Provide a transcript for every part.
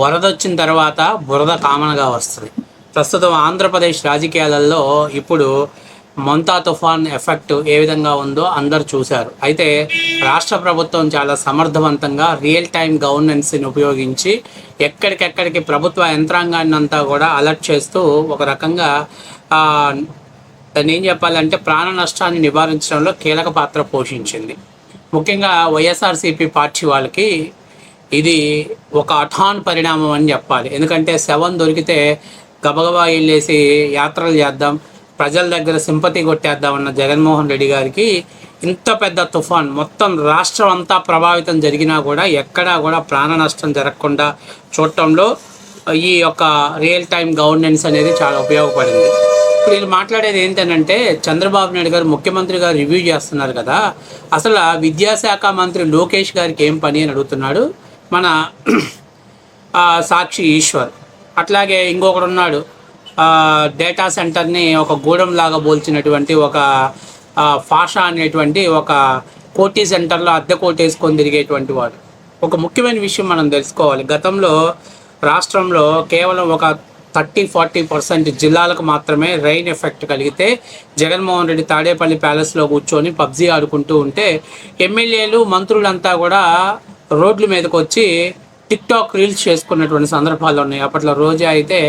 వరద వచ్చిన తర్వాత బురద కామన్గా వస్తుంది. ప్రస్తుతం ఆంధ్రప్రదేశ్ రాజకీయాలలో ఇప్పుడు మొంతా తుఫాన్ ఎఫెక్ట్ ఏ విధంగా ఉందో అందరు చూశారు. అయితే రాష్ట్ర ప్రభుత్వం చాలా సమర్థవంతంగా రియల్ టైం గవర్నెన్స్ని ఉపయోగించి ఎక్కడికెక్కడికి ప్రభుత్వ యంత్రాంగాన్ని అంతా కూడా అలర్ట్ చేస్తూ ఒక రకంగా దాన్ని ఏం చెప్పాలంటే ప్రాణ నష్టాన్ని నివారించడంలో కీలక పాత్ర పోషించింది. ముఖ్యంగా వైఎస్ఆర్సీపీ పార్టీ వాళ్ళకి ఇది ఒక అఠాన్ పరిణామం అని చెప్పాలి. ఎందుకంటే శవం దొరికితే గబగబా వెళ్ళేసి యాత్రలు చేద్దాం ప్రజల దగ్గర సింపతి కొట్టేద్దాం అన్న జగన్మోహన్ రెడ్డి గారికి ఇంత పెద్ద తుఫాన్ మొత్తం రాష్ట్రం అంతా ప్రభావితం జరిగినా కూడా ఎక్కడా కూడా ప్రాణ నష్టం జరగకుండా చూడటంలో ఈ యొక్క రియల్ టైం గవర్నెన్స్ అనేది చాలా ఉపయోగపడింది. ఇప్పుడు వీళ్ళు మాట్లాడేది ఏంటంటే చంద్రబాబు నాయుడు గారు ముఖ్యమంత్రి గారు రివ్యూ చేస్తున్నారు కదా అసలు విద్యాశాఖ మంత్రి లోకేష్ గారికి ఏం పని అని అడుగుతున్నాడు? మన సాక్షి ఈశ్వర్. అట్లాగే ఇంకొకడు ఉన్నాడు డేటా సెంటర్ని ఒక గూడెం లాగా పోల్చినటువంటి ఒక ఫాష ఫాషా అనేటువంటి ఒక కోటీ సెంటర్లో అద్దె కోటేసుకొని తిరిగేటువంటి వాడు. ఒక ముఖ్యమైన విషయం మనం తెలుసుకోవాలి. గతంలో రాష్ట్రంలో కేవలం ఒక థర్టీ ఫార్టీ పర్సెంట్ జిల్లాలకు మాత్రమే రైన్ ఎఫెక్ట్ కలిగితే జగన్మోహన్ రెడ్డి తాడేపల్లి ప్యాలెస్లో కూర్చొని పబ్జీ ఆడుకుంటూ ఉంటే ఎమ్మెల్యేలు మంత్రులంతా కూడా రోడ్ల మీదకి వచ్చి టిక్ టాక్ రీల్స్ చేసుకున్నటువంటి సందర్భాలు ఉన్నాయి. అప్పట్లో రోజా అయితే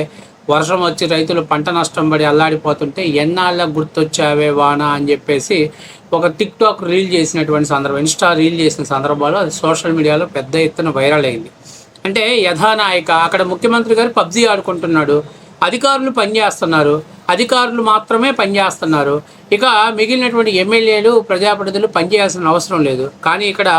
వర్షం వచ్చి రైతులు పంట నష్టం పడి అల్లాడిపోతుంటే ఎన్నాళ్ళ గుర్తొచ్చావే వాన అని చెప్పేసి ఒక టిక్ టాక్ రీల్ చేసినటువంటి సందర్భం ఇన్స్టా రీల్ చేసిన సందర్భాలు అది సోషల్ మీడియాలో పెద్ద ఎత్తున వైరల్ అయింది. అంటే యథానాయక అక్కడ ముఖ్యమంత్రి గారు పబ్జీ ఆడుకుంటున్నాడు అధికారులు పనిచేస్తున్నారు అధికారులు మాత్రమే పనిచేస్తున్నారు ఇక మిగిలినటువంటి ఎమ్మెల్యేలు ప్రజాప్రతినిధులు పనిచేయాల్సిన అవసరం లేదు. కానీ ఇక్కడ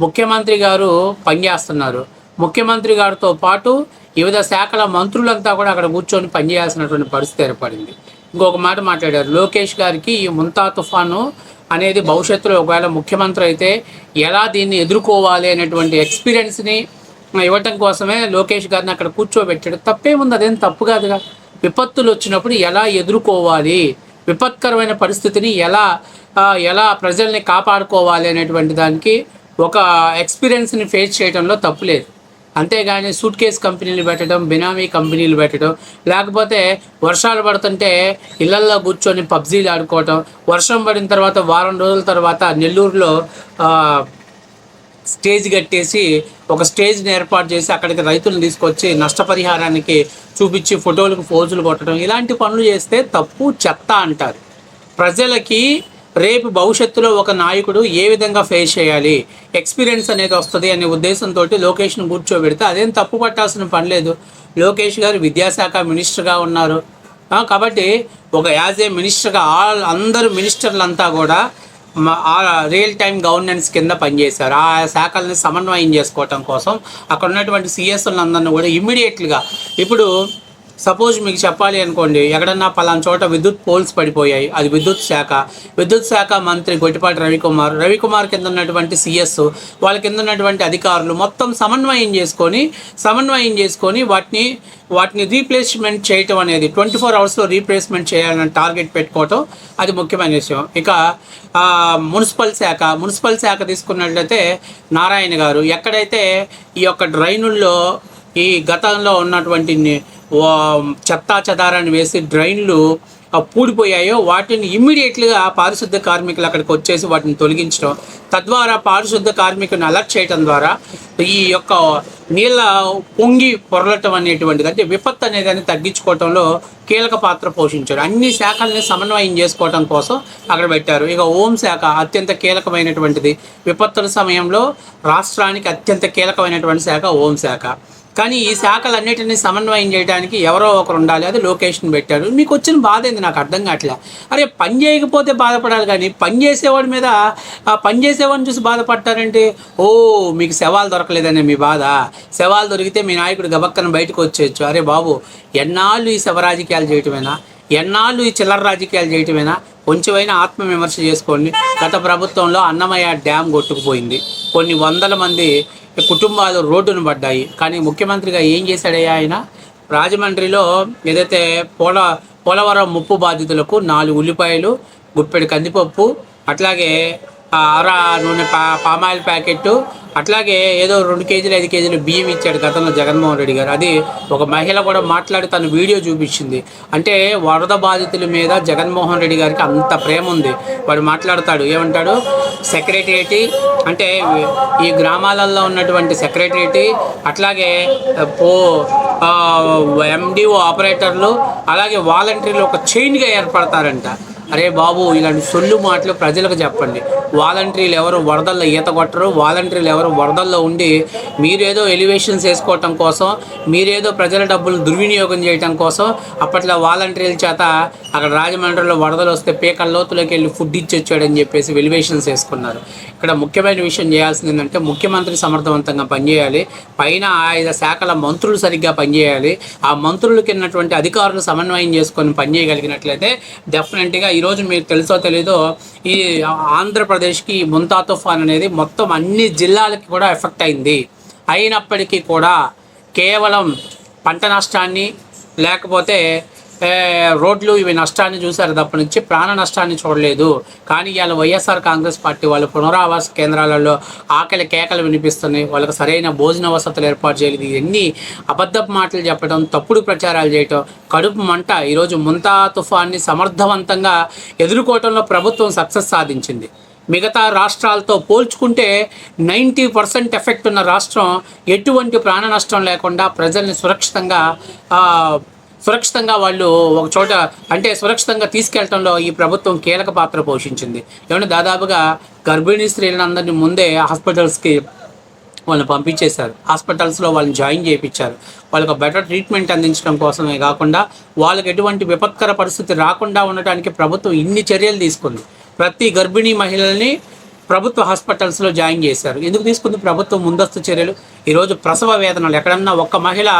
ముఖ్యమంత్రి గారు పనిచేస్తున్నారు. ముఖ్యమంత్రి గారితో పాటు వివిధ శాఖల మంత్రులంతా కూడా అక్కడ కూర్చొని పనిచేయాల్సినటువంటి పరిస్థితి ఏర్పడింది. ఇంకొక మాట మాట్లాడారు. లోకేష్ గారికి ఈ ముంతా తుఫాను అనేది భవిష్యత్తులో ఒకవేళ ముఖ్యమంత్రి అయితే ఎలా దీన్ని ఎదుర్కోవాలి అనేటువంటి ఎక్స్పీరియన్స్ని ఇవ్వటం కోసమే లోకేష్ గారిని అక్కడ కూర్చోబెట్టాడు. తప్పేముంది? అదేం తప్పు కాదుగా. విపత్తులు వచ్చినప్పుడు ఎలా ఎదుర్కోవాలి? విపత్కరమైన పరిస్థితిని ఎలా ఎలా ప్రజల్ని కాపాడుకోవాలి అనేటువంటి దానికి ఒక ఎక్స్పీరియన్స్ని ఫేస్ చేయడంలో తప్పులేదు అంతేగాని సూట్ కేస్ కంపెనీలు పెట్టడం బినామీ కంపెనీలు పెట్టడం లేకపోతే వర్షాలు పడుతుంటే ఇళ్ళల్లో కూర్చొని పబ్జీలు ఆడుకోవటం వర్షం పడిన తర్వాత వారం రోజుల తర్వాత నెల్లూరులో స్టేజ్ కట్టేసి ఒక స్టేజ్ని ఏర్పాటు చేసి అక్కడికి రైతులను తీసుకొచ్చి నష్టపరిహారానికి చూపించి ఫోటోలకు ఫోజులు కొట్టడం ఇలాంటి పనులు చేస్తే తప్పు చెత్త అంటారు. ప్రజలకి రేపు భవిష్యత్తులో ఒక నాయకుడు ఏ విధంగా ఫేస్ చేయాలి? ఎక్స్పీరియన్స్ అనేది వస్తుంది అనే ఉద్దేశంతో లోకేష్ను కూర్చోబెడితే అదేం తప్పు పట్టాల్సిన పని లేదు. లోకేష్ గారు విద్యాశాఖ మినిస్టర్గా ఉన్నారు. కాబట్టి ఒక యాజ్ ఏ మినిస్టర్గా ఆల్ అందరు మినిస్టర్లంతా కూడా ఆ రియల్ టైం గవర్నెన్స్ కింద పనిచేశారు. ఆ శాఖల్ని సమన్వయం చేసుకోవటం కోసం అక్కడ ఉన్నటువంటి సిఎస్లందరినీ కూడా ఇమ్మీడియట్లుగా ఇప్పుడు సపోజ్ మీకు చెప్పాలి అనుకోండి ఎక్కడన్నా పలానా చోట విద్యుత్ పోల్స్ పడిపోయాయి అది విద్యుత్ శాఖ. విద్యుత్ శాఖ మంత్రి గొట్టిపాటి రవికుమార్ రవికుమార్ కింద ఉన్నటువంటి సిఎస్ వాళ్ళ కింద ఉన్నటువంటి అధికారులు మొత్తం సమన్వయం చేసుకొని సమన్వయం చేసుకొని వాటిని వాటిని రీప్లేస్మెంట్ చేయటం అనేది ట్వంటీ ఫోర్ అవర్స్లో రీప్లేస్మెంట్ చేయాలని టార్గెట్ పెట్టుకోవటం అది ముఖ్యమైన విషయం. ఇక మున్సిపల్ శాఖ మున్సిపల్ శాఖ తీసుకున్నట్లయితే నారాయణ గారు ఎక్కడైతే ఈ యొక్క డ్రైనుల్లో ఈ గతంలో ఉన్నటువంటి చెత్తా చెదారాన్ని వేసి డ్రైన్లు పూడిపోయాయో వాటిని ఇమ్మీడియట్గా పారిశుద్ధ కార్మికులు అక్కడికి వచ్చేసి వాటిని తొలగించడం తద్వారా పారిశుద్ధ కార్మికులను అలర్ట్ చేయడం ద్వారా ఈ యొక్క నీళ్ళ పొంగి పొరలటం అనేటువంటిది అంటే విపత్తు అనేది తగ్గించుకోవడంలో కీలక పాత్ర పోషించారు. అన్ని శాఖల్ని సమన్వయం చేసుకోవడం కోసం అక్కడ పెట్టారు. ఇక హోం శాఖ అత్యంత కీలకమైనటువంటిది. విపత్తుల సమయంలో రాష్ట్రానికి అత్యంత కీలకమైనటువంటి శాఖ హోం శాఖ. కానీ ఈ శాఖలన్నిటిని సమన్వయం చేయడానికి ఎవరో ఒకరు ఉండాలి. అది లొకేషన్ పెట్టాడు మీకు వచ్చిన బాధ ఏంది? నాకు అర్థం కావట్లే. అరే పని చేయకపోతే బాధపడాలి కానీ పని చేసేవాడి మీద ఆ పని చేసేవాడిని చూసి బాధపడతారంటే? ఓ మీకు శవాలు దొరకలేదనే మీ బాధ. శవాలు దొరికితే మీ నాయకుడు గబక్కన బయటకు వచ్చేయచ్చు. అరే బాబు ఎన్నాళ్ళు ఈ శవరాజకీయాలు చేయటమేనా? ఎన్నాళ్ళు ఈ చిల్లర రాజకీయాలు చేయటమేనా? కొంచెమైనా ఆత్మ విమర్శ చేసుకోండి. గత ప్రభుత్వంలో అన్నమయ్య డ్యామ్ కొట్టుకుపోయింది. కొన్ని వందల మంది కుటుంబాలు రోడ్డును పడ్డాయి. కానీ ముఖ్యమంత్రిగా ఏం చేశాడయ్యా ఆయన? రాజమండ్రిలో ఏదైతే పోల పోలవరం ముప్పు బాధితులకు నాలుగు ఉల్లిపాయలు గుప్పెడు కందిపప్పు అట్లాగే అర నూనె పా పామాయిల్ ప్యాకెట్ అట్లాగే ఏదో రెండు కేజీలు ఐదు కేజీలు బియ్యం ఇచ్చాడు గతంలో జగన్మోహన్ రెడ్డి గారు. అది ఒక మహిళ కూడా మాట్లాడి తన వీడియో చూపించింది. అంటే వరద బాధితుల మీద జగన్మోహన్ రెడ్డి గారికి అంత ప్రేమ ఉంది. వాడు మాట్లాడతాడు ఏమంటాడు? సెక్రటరియటి అంటే ఈ గ్రామాలలో ఉన్నటువంటి సెక్రటరియటి అట్లాగే పో ఎండిఓ ఆపరేటర్లు అలాగే వాలంటీర్లు ఒక చైన్గా ఏర్పడతారంట. అరే బాబు ఇలాంటి సొల్లు మాటలు ప్రజలకు చెప్పండి. వాలంటీర్లు ఎవరు వరదల్లో ఈత కొట్టరు వాలంటీర్లు ఎవరు వరదల్లో ఉండి మీరేదో ఎలివేషన్స్ వేసుకోవటం కోసం మీరేదో ప్రజల డబ్బులు దుర్వినియోగం చేయటం కోసం అప్పట్లో వాలంటీర్ల చేత అక్కడ రాజమండ్రిలో వరదలు వస్తే పీకల లోతులోకి వెళ్ళి ఫుడ్ ఇచ్చొచ్చాడని చెప్పేసి ఎలివేషన్స్ వేసుకున్నారు. ఇక్కడ ముఖ్యమైన విషయం చేయాల్సింది ఏంటంటే ముఖ్యమంత్రి సమర్థవంతంగా పనిచేయాలి. పైన ఆయా శాఖల మంత్రులు సరిగ్గా పనిచేయాలి. ఆ మంత్రులకి ఉన్నటువంటి అధికారులు సమన్వయం చేసుకొని పనిచేయగలిగినట్లయితే డెఫినెట్గా ఈరోజు మీకు తెలుసో తెలీదో ఈ ఆంధ్రప్రదేశ్కి ముంతా తుఫాన్ అనేది మొత్తం అన్ని జిల్లాలకి కూడా ఎఫెక్ట్ అయింది. అయినప్పటికీ కూడా కేవలం పంట నష్టాన్ని లేకపోతే రోడ్లు ఇవి నష్టాన్ని చూశారు తప్ప నుంచి ప్రాణ నష్టాన్ని చూడలేదు. కానీ ఇవాళ వైఎస్ఆర్ కాంగ్రెస్ పార్టీ వాళ్ళు పునరావాస కేంద్రాలలో ఆకలి కేకలు వినిపిస్తున్నాయి. వాళ్ళకి సరైన భోజన వసతులు ఏర్పాటు చేయలేదు. ఇవన్నీ అబద్ధపు మాటలు చెప్పడం తప్పుడు ప్రచారాలు చేయటం కడుపు మంట. ఈరోజు ముంతా తుఫాన్ని సమర్థవంతంగా ఎదుర్కోవటంలో ప్రభుత్వం సక్సెస్ సాధించింది. మిగతా రాష్ట్రాలతో పోల్చుకుంటే నైంటీ పర్సెంట్ ఎఫెక్ట్ ఉన్న రాష్ట్రం ఎటువంటి ప్రాణ నష్టం లేకుండా ప్రజల్ని సురక్షితంగా సురక్షితంగా వాళ్ళు ఒక చోట అంటే సురక్షితంగా తీసుకెళ్ళడంలో ఈ ప్రభుత్వం కీలక పాత్ర పోషించింది. ఏమంటే దాదాపుగా గర్భిణీ స్త్రీలందరినీ ముందే హాస్పిటల్స్కి వాళ్ళని పంపించేశారు. హాస్పిటల్స్లో వాళ్ళని జాయిన్ చేయించారు. వాళ్ళకి బెటర్ ట్రీట్మెంట్ అందించడం కోసమే కాకుండా వాళ్ళకి ఎటువంటి విపత్కర పరిస్థితి రాకుండా ఉండటానికి ప్రభుత్వం ఇన్ని చర్యలు తీసుకుంది. ప్రతి గర్భిణీ మహిళల్ని ప్రభుత్వ హాస్పిటల్స్లో జాయిన్ చేశారు. ఎందుకు తీసుకుంది? ప్రభుత్వం ముందస్తు చర్యలు. ఈరోజు ప్రసవ వేదనలు. ఎక్కడన్నా ఒక మహిళ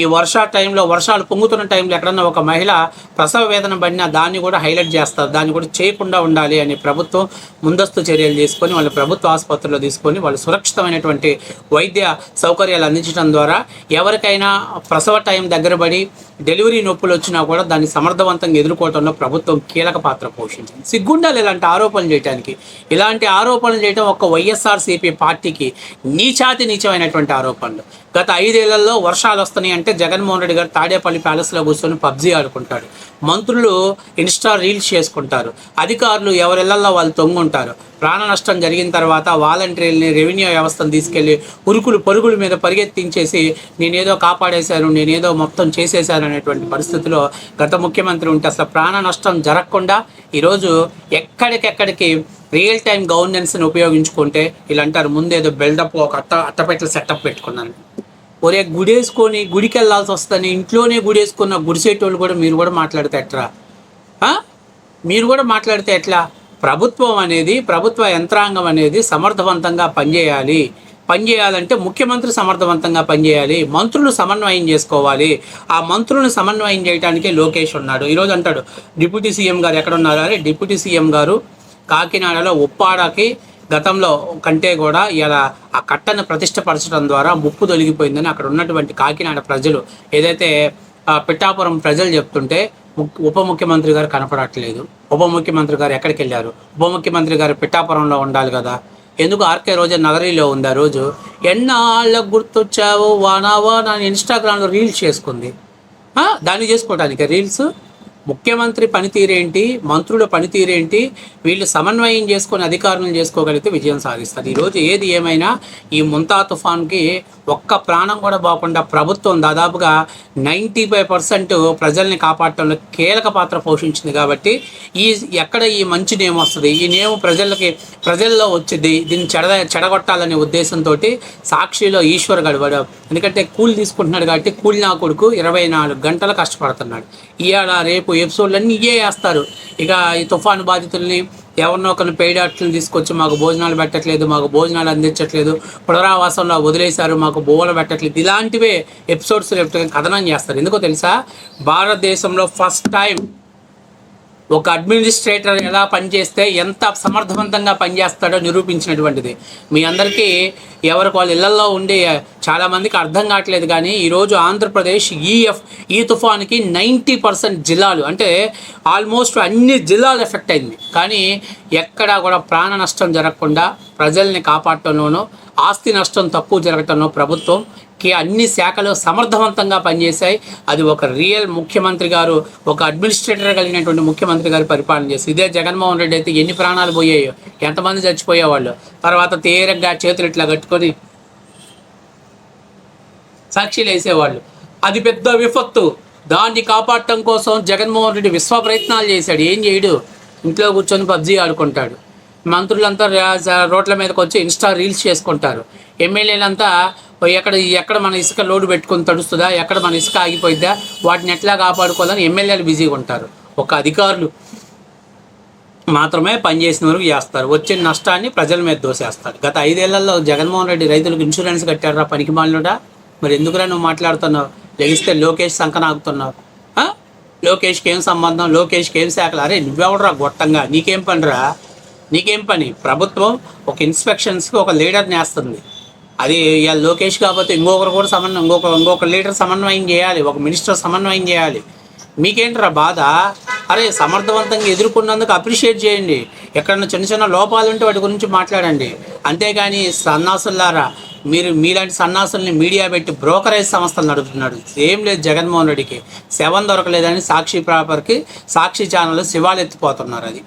ఈ వర్షా టైంలో వర్షాలు పొంగుతున్న టైంలో ఎక్కడన్నా ఒక మహిళ ప్రసవ వేదన పడినా దాన్ని కూడా హైలైట్ చేస్తారు. దాన్ని కూడా చేయకుండా ఉండాలి అని ప్రభుత్వం ముందస్తు చర్యలు తీసుకొని వాళ్ళు ప్రభుత్వ ఆసుపత్రిలో తీసుకొని వాళ్ళు సురక్షితమైనటువంటి వైద్య సౌకర్యాలు అందించడం ద్వారా ఎవరికైనా ప్రసవ టైం దగ్గర పడి డెలివరీ నొప్పులు వచ్చినా కూడా దాన్ని సమర్థవంతంగా ఎదుర్కోవడంలో ప్రభుత్వం కీలక పాత్ర పోషించింది. సిగ్గుండాలి ఇలాంటి ఆరోపణలు చేయడానికి ఇలాంటి ఆరోపణలు చేయడం ఒక వైఎస్ఆర్సీపీ పార్టీకి నీచాతి నీచమైనటువంటి ఆరోపణలు. గత ఐదేళ్ళలో వర్షాలు వస్తున్నాయి అంటే జగన్మోహన్ రెడ్డి గారు తాడేపల్లి ప్యాలెస్లో కూర్చొని పబ్జీ ఆడుకుంటాడు. మంత్రులు ఇన్స్టా రీల్స్ చేసుకుంటారు. అధికారులు ఎవరిళ్ళలో వాళ్ళు తొంగుంటారు. ప్రాణ నష్టం జరిగిన తర్వాత వాలంటీర్ని రెవెన్యూ వ్యవస్థను తీసుకెళ్ళి ఉరుకులు పరుగుల మీద పరిగెత్తించేసి నేనేదో కాపాడేశాను నేనేదో మొత్తం చేసేశాను అనేటువంటి పరిస్థితిలో గత ముఖ్యమంత్రి ఉంటే అసలు ప్రాణ నష్టం జరగకుండా ఈరోజు ఎక్కడికెక్కడికి రియల్ టైం గవర్నెన్స్ని ఉపయోగించుకుంటే ఇలా అంటారు ముందేదో బిల్డప్ ఒక అట్ట అట్టపెట్టల సెటప్ పెట్టుకున్నాను. ఒరే గుడేసుకొని గుడికి వెళ్ళాల్సి వస్తుందని ఇంట్లోనే గుడేసుకున్న గుడిసేటోళ్ళు కూడా మీరు కూడా మాట్లాడితే ఎట్లా మీరు కూడా మాట్లాడితే ఎట్లా? ప్రభుత్వం అనేది ప్రభుత్వ యంత్రాంగం అనేది సమర్థవంతంగా పనిచేయాలి. పనిచేయాలంటే ముఖ్యమంత్రి సమర్థవంతంగా పనిచేయాలి. మంత్రులు సమన్వయం చేసుకోవాలి. ఆ మంత్రులను సమన్వయం చేయడానికే లోకేష్ ఉన్నాడు. ఈరోజు అంటాడు డిప్యూటీ సీఎం గారు ఎక్కడ ఉన్నారు? అరే డిప్యూటీ సీఎం గారు కాకినాడలో ఉప్పాడకి గతంలో కంటే కూడా ఇలా ఆ కట్టను ప్రతిష్టపరచడం ద్వారా ముప్పు తొలగిపోయిందని అక్కడ ఉన్నటువంటి కాకినాడ ప్రజలు ఏదైతే పిఠాపురం ప్రజలు చెప్తుంటే ము- ఉప ముఖ్యమంత్రి గారు కనపడట్లేదు. ఉప ముఖ్యమంత్రి గారు ఎక్కడికి వెళ్ళారు ఉప ముఖ్యమంత్రి గారు పిఠాపురంలో ఉండాలి కదా. ఎందుకు ఆర్కే రోజు నగరీలో ఉంది ఆ రోజు? ఎన్నాళ్ళకు గుర్తొచ్చావు వానావా నా ఇన్స్టాగ్రామ్లో రీల్స్ చేసుకుంది. దాన్ని చేసుకోవడానికి రీల్స్? ముఖ్యమంత్రి పనితీరేంటి? మంత్రుల పనితీరేంటి? వీళ్ళు సమన్వయం చేసుకొని అధికారులను చేసుకోగలిగితే విజయం సాధిస్తారు. ఈరోజు ఏది ఏమైనా ఈ ముంతా తుఫాన్కి ఒక్క ప్రాణం కూడా పోకుండా ప్రభుత్వం దాదాపుగా నైంటీ ఫైవ్ పర్సెంట్ ప్రజల్ని కాపాడటంలో కీలక పాత్ర పోషించింది కాబట్టి ఈ ఎక్కడ ఈ మంచి నేమ్ వస్తుంది? ఈ నేమ్ ప్రజలకి ప్రజల్లో వచ్చింది దీన్ని చెడ చెడగొట్టాలనే ఉద్దేశంతో సాక్షిలో ఈశ్వర్ గడవడు ఎందుకంటే కూలి తీసుకుంటున్నాడు కాబట్టి కూలి నా కొడుకు ఇరవై నాలుగు గంటలు కష్టపడుతున్నాడు. ఇవాళ రేపు ఎపిసోడ్లన్నీ ఇవే వేస్తారు. ఇక ఈ తుఫాను బాధితుల్ని ఎవరినో ఒకరిని పేడాట్లను తీసుకొచ్చి మాకు భోజనాలు పెట్టట్లేదు మాకు భోజనాలు అందించట్లేదు పునరావాసంలో వదిలేశారు మాకు బోవలు పెట్టట్లేదు. ఇలాంటివే ఎపిసోడ్స్ కథనం చేస్తారు. ఎందుకో తెలుసా? భారతదేశంలో ఫస్ట్ టైం ఒక అడ్మినిస్ట్రేటర్ ఎలా పనిచేస్తే ఎంత సమర్థవంతంగా పనిచేస్తాడో నిరూపించినటువంటిది. మీ అందరికీ ఎవరికి వాళ్ళ ఇళ్ళలో ఉండే చాలామందికి అర్థం కావట్లేదు కానీ ఈరోజు ఆంధ్రప్రదేశ్ ఈఎఫ్ ఈ తుఫాన్కి నైంటీ పర్సెంట్ జిల్లాలు అంటే ఆల్మోస్ట్ అన్ని జిల్లాలు ఎఫెక్ట్ అయింది. కానీ ఎక్కడా కూడా ప్రాణ నష్టం జరగకుండా ప్రజల్ని కాపాడటంలోనూ ఆస్తి నష్టం తక్కువ జరగటంలో ప్రభుత్వం కి అన్ని శాఖలు సమర్థవంతంగా పనిచేశాయి. అది ఒక రియల్ ముఖ్యమంత్రి గారు ఒక అడ్మినిస్ట్రేటర్ కలిగినటువంటి ముఖ్యమంత్రి గారు పరిపాలన చేసి ఇదే జగన్మోహన్ రెడ్డి అయితే ఎన్ని ప్రాణాలు పోయాయో ఎంతమంది చచ్చిపోయేవాళ్ళు? తర్వాత తీరంగా చేతులు ఇట్లా కట్టుకొని సాక్షిలు వేసేవాళ్ళు. అది పెద్ద విపత్తు. దాన్ని కాపాడటం కోసం జగన్మోహన్ రెడ్డి విశ్వ ప్రయత్నాలు చేశాడు. ఏం చేయడు? ఇంట్లో కూర్చొని పబ్జీ ఆడుకుంటాడు. మంత్రులంతా రోడ్ల మీదకి వచ్చి ఇన్స్టా రీల్స్ చేసుకుంటారు. ఎమ్మెల్యేలంతా ఎక్కడ ఎక్కడ మన ఇసుక లోడు పెట్టుకొని తడుస్తుందా? ఎక్కడ మన ఇసుక ఆగిపోయిద్దా? వాటిని ఎట్లా కాపాడుకోవాలని ఎమ్మెల్యేలు బిజీగా ఉంటారు. ఒక అధికారులు మాత్రమే పనిచేసిన వరకు చేస్తారు. వచ్చే నష్టాన్ని ప్రజల మీద దోసేస్తారు. గత ఐదేళ్ళలో జగన్మోహన్ రెడ్డి రైతులకు ఇన్సూరెన్స్ కట్టారా? పనికి మాలినడా? మరి ఎందుకురా నువ్వు మాట్లాడుతున్నావు? లెగిస్తే లోకేష్ సంకనాగుతున్నావు. లోకేష్కి ఏం సంబంధం? లోకేష్కి ఏం శాఖలు? అరే నువ్వెవడరా గొట్టంగా? నీకేం పనిరా? నీకేం పని? ప్రభుత్వం ఒక ఇన్స్పెక్షన్స్కి ఒక లీడర్ని వేస్తుంది అది ఇవాళ లోకేష్ కాకపోతే ఇంకొకరు కూడా సమన్వయం ఇంకొక ఇంకొక లీడర్ సమన్వయం చేయాలి ఒక మినిస్టర్ సమన్వయం చేయాలి. మీకేంట్రా బాధ? అరే సమర్థవంతంగా ఎదుర్కొన్నందుకు అప్రిషియేట్ చేయండి. ఎక్కడన్నా చిన్న చిన్న లోపాలు ఉంటే వాటి గురించి మాట్లాడండి. అంతేగాని సన్నాసులారా మీరు మీలాంటి సన్నాసుల్ని మీడియా పెట్టి బ్రోకరేజ్ సంస్థలు నడుపుతున్నాడు ఏం లేదు జగన్మోహన్ రెడ్డికి. శవం దొరకలేదని సాక్షి ప్రాపర్కి సాక్షి ఛానల్ శివాలు ఎత్తిపోతున్నారు అది.